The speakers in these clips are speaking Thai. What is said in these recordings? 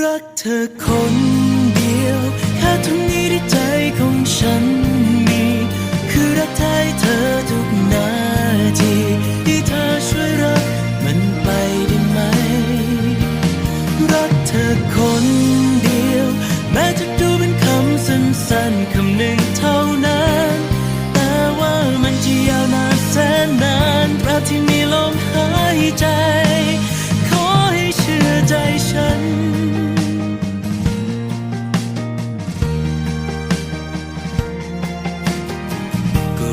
รักเธอคนเดียวแค่ท่านี้ที่ใจของฉันมี คือรักแท้เธอทุกนาทีที่เธอช่วยรักมันไปได้ไหม รักเธอคนเดียว แม้จะดูเป็นคำสั้นๆคำหนึ่งเท่านั้น แต่ว่ามันจะยาวนานแสนนานตราบที่มีลมหายใจ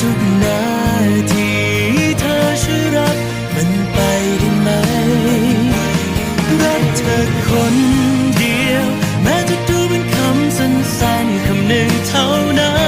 ทุกนาทีเธอช่วยรักมันไปได้ไหม รักเธอคนเดียว แม้จะดูเป็นคำสั้นๆคำหนึ่งเท่านั้น